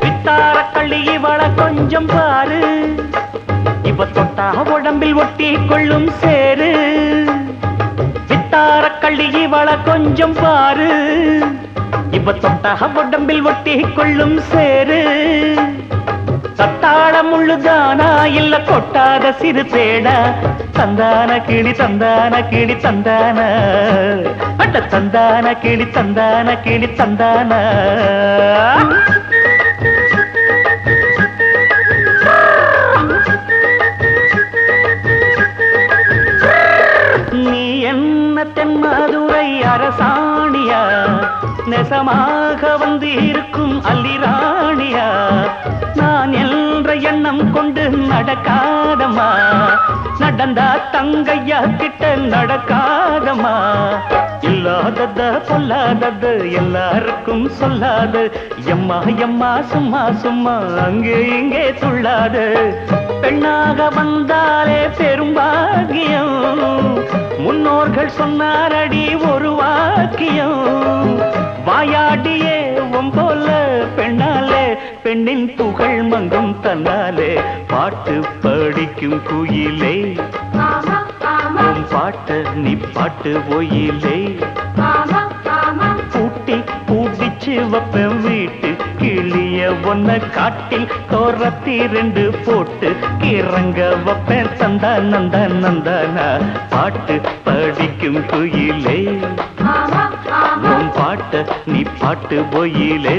வித்தார கள்ளி இவள கொஞ்சம் பாரு. இவ தொட்டா உடம்பில் ஒட்டி கொள்ளும் சேரு வித்தார கள்ளி இவள கொஞ்சம் பாரு. இவ தொட்டா உடம்பில் ஒட்டி கொள்ளும் சேரு சத்தாள முள்ளுதானா இல்ல கொட்டாத சிறு தேடா தந்தான கிளி தந்தான கிளி தந்தான அட்ட தந்தான கிளி தந்தான கிளி தந்தான நெசமாக வந்து இருக்கும் அல்லிராணியா நான் என்ற எண்ணம் கொண்டு நடக்காதமா நடந்தா தங்கையா கிட்ட நடக்காதமா இல்லாதத பொல்லாதது எல்லாருக்கும் சொல்லாது. எம்மா எம்மா சும்மா சும்மா அங்கே இங்கே துள்ளாது. பெண்ணாக வந்தாலே பெரும்பாகியம் முன்னோர்கள் சொன்னாரடி ஒரு வாக்கியம். வாயாடியே ஒம்போல பெண்ணாலே பெண்ணின் புகழ் மங்கும் தன்னாலே பாட்டு படிக்கும் குயிலே. ஆமா உன் பாட்ட நீ பாட்டு ஒயிலே. பூட்டி பூட்டிச்சு வைப்பேன் வீட்டு கிளிய ஒன்ன காட்டில் தோரத்தி ரெண்டு போட்டு கிறங்க வப்பேன் தந்தா நந்தா நந்தானா. பாட்டு படிக்கும் குயிலே. ஆமா உன் பாட்ட நீ பாட்டு போயிலே